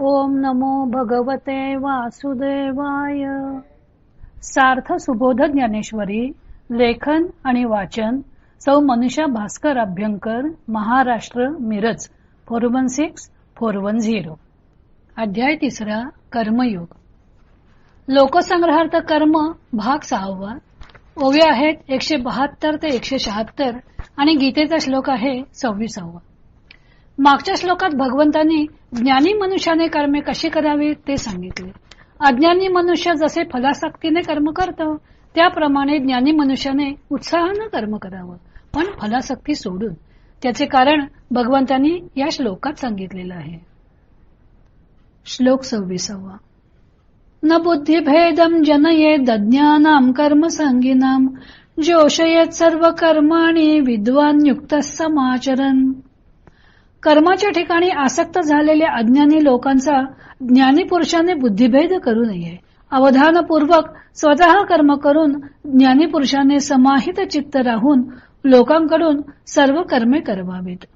ओम नमो भगवते वासुदेवाय. सार्थ सुबोध ज्ञानेश्वरी लेखन आणि वाचन सौ Manusha Bhaskar Abhyankar Maharashtra Miraj four one six four one zero. अध्याय तिसरा कर्मयोग. लोकसंग्रहार्थ कर्म भाग सहावा. ओव्या आहेत एकशे बहात्तर ते एकशे शहात्तर आणि गीतेचा श्लोक आहे सव्वीसावा. मागच्या श्लोकात भगवंतांनी ज्ञानी मनुष्याने कर्मे कशी करावी ते सांगितले. अज्ञानी मनुष्य जसे फलासक्तीने कर्म करतं त्याप्रमाणे ज्ञानी मनुष्याने उत्साहानं कर्म करावं पण फलासक्ती सोडून. त्याचे कारण भगवंतांनी या श्लोकात सांगितलेलं आहे. श्लोक सव्वीसावा. न बुद्धिभेदम जनये दज्ञानाम कर्म संगीनाम जोशयेत सर्व कर्माणी विद्वान युक्त समाचरण कर्माच्या ठिकाणी आसक्त झालेल्या अज्ञानी लोकांचा ज्ञानी पुरुषाने बुद्धिभेद करू नये. अवधानपूर्वक स्वतः कर्म करून ज्ञानी पुरुषाने समाहित चित्त राहून लोकांकडून सर्व कर्मे करवावीत.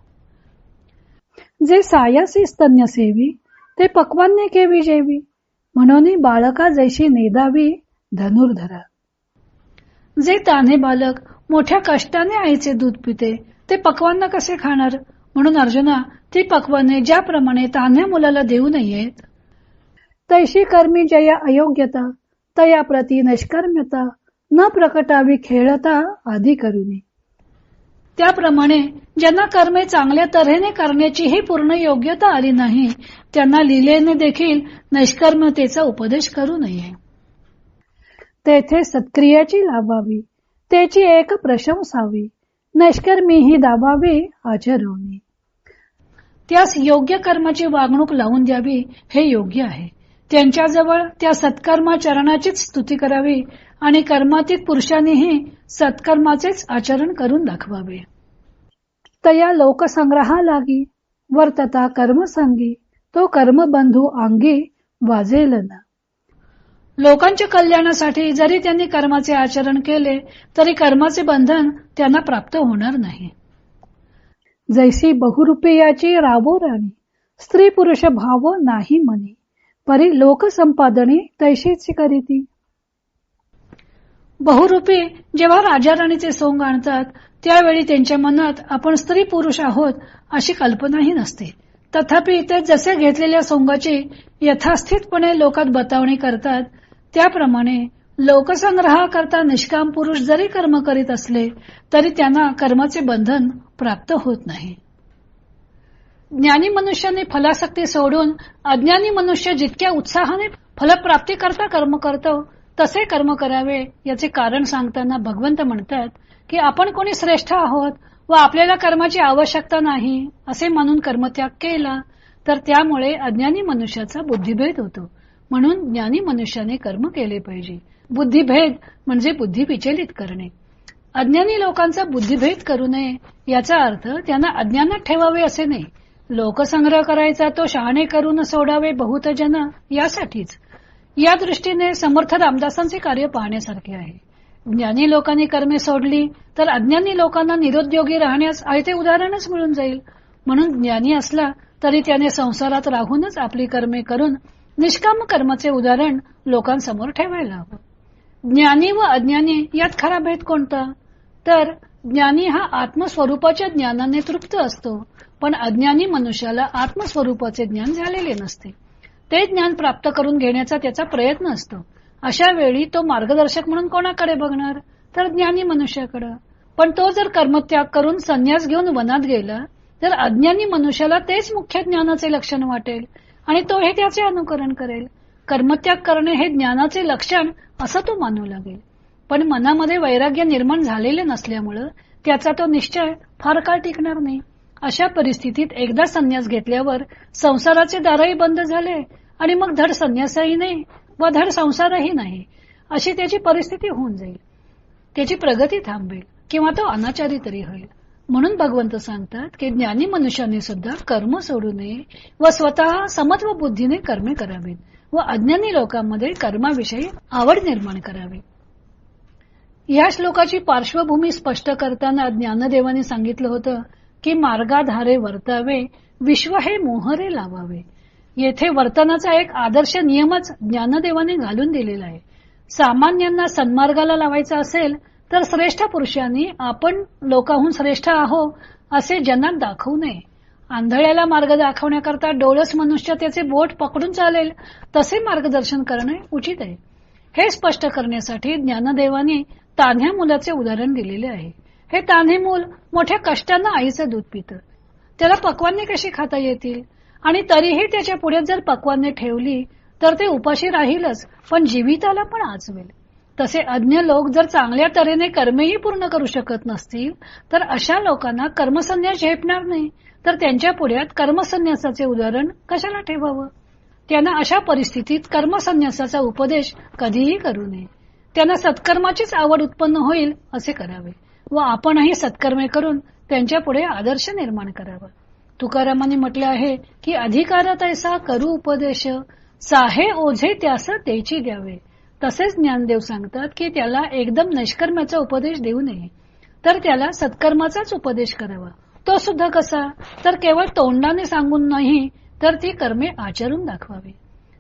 जे सायासी स्तन्य सेवी ते पक्वान्य केवी जेवी म्हणून बाळका जैशी नेदावी धनुर्धरा. जे तान्हे बालक मोठ्या कष्टाने आईचे दूध पिते ते पक्वांना कसे खाणार? म्हणून अर्जुना ती पक्वाने ज्याप्रमाणे तान्ह्या मुलाला देऊ नयेत. तैशी कर्मी जया अयोग्यता तया प्रती नैष्कर्म्यता न प्रकटावी खेळता आधी करुनी. त्याप्रमाणे ज्यांना कर्मे चांगल्या तऱ्हेने करण्याचीही पूर्ण योग्यता आली नाही त्यांना लिलेने देखील नैष्कर्मतेचा उपदेश करू नये. तेथे सत्क्रियाची लाभावी त्याची एक प्रशंसावी नैष्कर्मी ही दाबावी आचरवणी त्यास योग्य कर्माची वागणूक लावून द्यावी हे योग्य आहे. त्यांच्याजवळ त्या सत्कर्माचरणाचीच स्तुती करावी आणि कर्मातीत पुरुषांनीही सत्कर्माचेच आचरण करून दाखवावे. तया लोकसंग्रहा लागी वर्तता कर्मसंगी तो कर्मबंधू अंगी वाजेल ना लोकांच्या कल्याणासाठी जरी त्यांनी कर्माचे आचरण केले तरी कर्माचे बंधन त्यांना प्राप्त होणार नाही. जैसी बहुरुपयाची राबो राणी. स्त्री पुरुष भाव नाही म्हणे. परी लोकसंपादने तैशीची करीती. बहुरूपी जेव्हा राजा राणीचे सोंग आणतात त्यावेळी त्यांच्या मनात आपण स्त्री पुरुष आहोत अशी कल्पनाही नसते. तथापि ते जसे घेतलेल्या सोंगाची यथास्थितपणे लोकात बतावणी करतात त्याप्रमाणे लोकसंग्रहाकरता निष्काम पुरुष जरी कर्म करीत असले तरी त्यांना कर्माचे बंधन प्राप्त होत नाही. ज्ञानी मनुष्याने फलासक्ती सोडून अज्ञानी मनुष्य जितक्या उत्साहाने फलप्राप्ती करता कर्म करतो तसे कर्म करावे याचे कारण सांगताना भगवंत म्हणतात की आपण कोणी श्रेष्ठ आहोत व आपल्याला कर्माची आवश्यकता नाही असे मानून कर्मत्याग केला तर त्यामुळे अज्ञानी मनुष्याचा बुद्धिभेद होतो. म्हणून ज्ञानी मनुष्याने कर्म केले पाहिजे. बुद्धिभेद म्हणजे बुद्धी विचलित करणे. अज्ञानी लोकांचा बुद्धिभेद करू नये याचा अर्थ त्यांना अज्ञानात ठेवावे असे नाही. लोकसंग्रह करायचा तो शहाणे करून सोडावे बहुत जन यासाठीच. या दृष्टीने समर्थ रामदासांचे कार्य पाहण्यासारखे आहे. ज्ञानी लोकांनी कर्मे सोडली तर अज्ञानी लोकांना निरुद्योगी राहण्यास आयते उदाहरणच मिळून जाईल. म्हणून ज्ञानी असला तरी त्याने संसारात राहूनच आपली कर्मे करून निष्काम कर्माचे उदाहरण लोकांसमोर ठेवायला हवं. ज्ञानी व अज्ञानी यात खरा भेद कोणता? तर ज्ञानी हा आत्मस्वरूपाच्या ज्ञानाने तृप्त असतो पण अज्ञानी मनुष्याला आत्मस्वरूपाचे ज्ञान झालेले नसते. ते ज्ञान प्राप्त करून घेण्याचा त्याचा प्रयत्न असतो. अशा वेळी तो मार्गदर्शक म्हणून कोणाकडे बघणार? तर ज्ञानी मनुष्याकडे. पण तो जर कर्मत्याग करून संन्यास घेऊन वनात गेला तर अज्ञानी मनुष्याला तेच मुख्य ज्ञानाचे लक्षण वाटेल आणि तो हे त्याचे अनुकरण करेल. कर्मत्याग करणे हे ज्ञानाचे लक्षण असं तो मानू लागेल. पण मनामध्ये वैराग्य निर्माण झालेले नसल्यामुळं त्याचा तो निश्चय फार काळ टिकणार नाही. अशा परिस्थितीत एकदा संन्यास घेतल्यावर संसाराचे दारही बंद झाले आणि मग धड संन्यासही नाही व धड संसारही नाही अशी त्याची परिस्थिती होऊन जाईल. त्याची प्रगती थांबेल किंवा तो अनाचारी तरी होईल. म्हणून भगवंत सांगतात की ज्ञानी मनुष्याने सुद्धा कर्म सोडू नये व स्वतः समत्व बुद्धीने कर्मे करावीत. व अज्ञानी लोकांमध्ये कर्माविषयी आवड निर्माण करावी. या श्लोकाची पार्श्वभूमी स्पष्ट करताना ज्ञानदेवाने सांगितलं होतं की मार्गाधारे वर्तावे विश्व हे मोहरे लावावे. येथे वर्तनाचा एक आदर्श नियमच ज्ञानदेवाने घालून दिलेला आहे. सामान्यांना सन्मार्गाला लावायचा असेल तर श्रेष्ठ पुरुषांनी आपण लोकांहून श्रेष्ठ आहो असे जनात दाखवू नये. आंधळ्याला मार्ग दाखवण्याकरता डोळस मनुष्य त्याचे बोट पकडून चालेल तसे मार्गदर्शन करणे उचित आहे. हे स्पष्ट करण्यासाठी ज्ञानदेवाने तान्ह्या मुलाचे उदाहरण दिलेले आहे. हे तान्हे मूल मोठ्या कष्टानं आईचं दूध पितं. त्याला पकवाने कशी खाता येतील? आणि तरीही त्याच्या पुढे जर पकवाने ठेवली तर ते उपाशी राहीलच पण जीविताला पण आचवेल. तसे अज्ञ लोक जर चांगल्या तऱ्हेने कर्मेही पूर्ण करू शकत नसतील तर अशा लोकांना कर्मसन्यास झेपणार नाही. तर त्यांच्या पुढ्यात कर्मसन्यासाचे उदाहरण कशाला ठेवावं? त्यांना अशा परिस्थितीत कर्मसन्यासाचा उपदेश कधीही करू नये. त्यांना सत्कर्माचीच आवड उत्पन्न होईल असे करावे. व आपणही सत्कर्मे करून त्यांच्या पुढे आदर्श निर्माण करावा. तुकारामांनी म्हटले आहे की अधिकारात ऐसा करू उपदेश साहे ओझे त्यास त्याची द्यावे. तसेच ज्ञानदेव सांगतात की त्याला एकदम निष्कर्माचा उपदेश देऊ नये. तर त्याला सत्कर्माचाच उपदेश करावा. तो सुद्धा कसा? तर केवळ तोंडाने सांगून नाही तर ती कर्मे आचरून दाखवावी.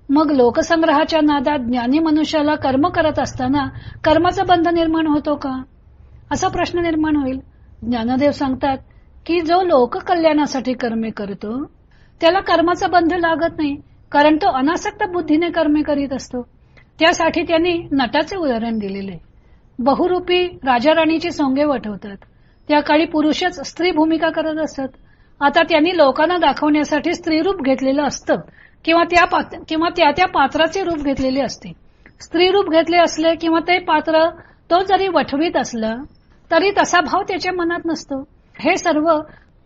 मग लोकसंग्रहाच्या नादात ज्ञानी मनुष्याला कर्म करत असताना कर्माचा बंध निर्माण होतो का? असा प्रश्न निर्माण होईल. ज्ञानदेव सांगतात की जो लोककल्याणासाठी कर्मे करतो त्याला कर्माचा बंध लागत नाही कारण तो अनासक्त बुद्धीने कर्मे करीत असतो. त्यासाठी त्यांनी नटाचे उदाहरण दिलेले. बहुरूपी राजा राणीची सोंगे वठवतात. त्या काळी पुरुषच स्त्री भूमिका करत असत. आता त्यांनी लोकांना दाखवण्यासाठी स्त्रीरूप घेतलेलं असतं किंवा त्या किंवा त्या त्या पात्राचे रूप घेतलेले असते. स्त्री रूप घेतले असले किंवा ते पात्र तो जरी वठवीत असलं तरी तसा भाव त्याच्या मनात नसतो. हे सर्व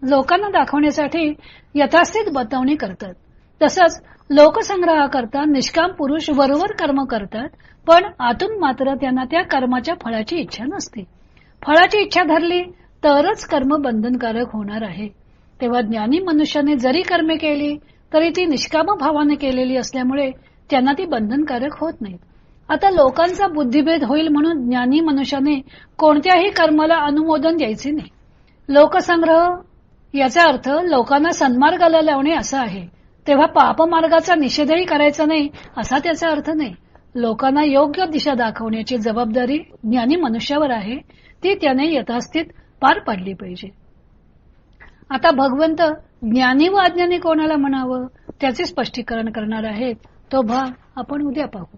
लोकांना दाखवण्यासाठी यथास्थित बतावणी करतात. तसंच लोकसंग्रहाकरता निष्काम पुरुष वरोवर कर्म करतात पण आतून मात्र त्यांना त्या कर्माच्या फळाची इच्छा नसते. फळाची इच्छा धरली तरच कर्म बंधनकारक होणार आहे. तेव्हा ज्ञानी मनुष्याने जरी कर्मे केली तरी ती निष्काम भावाने केलेली असल्यामुळे त्यांना ती बंधनकारक होत नाहीत आता लोकांचा बुद्धिभेद होईल म्हणून ज्ञानी मनुष्याने कोणत्याही कर्माला अनुमोदन द्यायचे नाही. लोकसंग्रह याचा अर्थ लोकांना सन्मार्गाला लावणे असा आहे. तेव्हा पापमार्गाचा निषेधही करायचा नाही असा त्याचा अर्थ नाही. लोकांना योग्य दिशा दाखवण्याची जबाबदारी ज्ञानी मनुष्यावर आहे ती त्याने यथास्थित पार पाडली पाहिजे. आता भगवंत ज्ञानी व अज्ञानी कोणाला म्हणावं त्याचे स्पष्टीकरण करणार आहेत तो भाग आपण उद्या पाहू.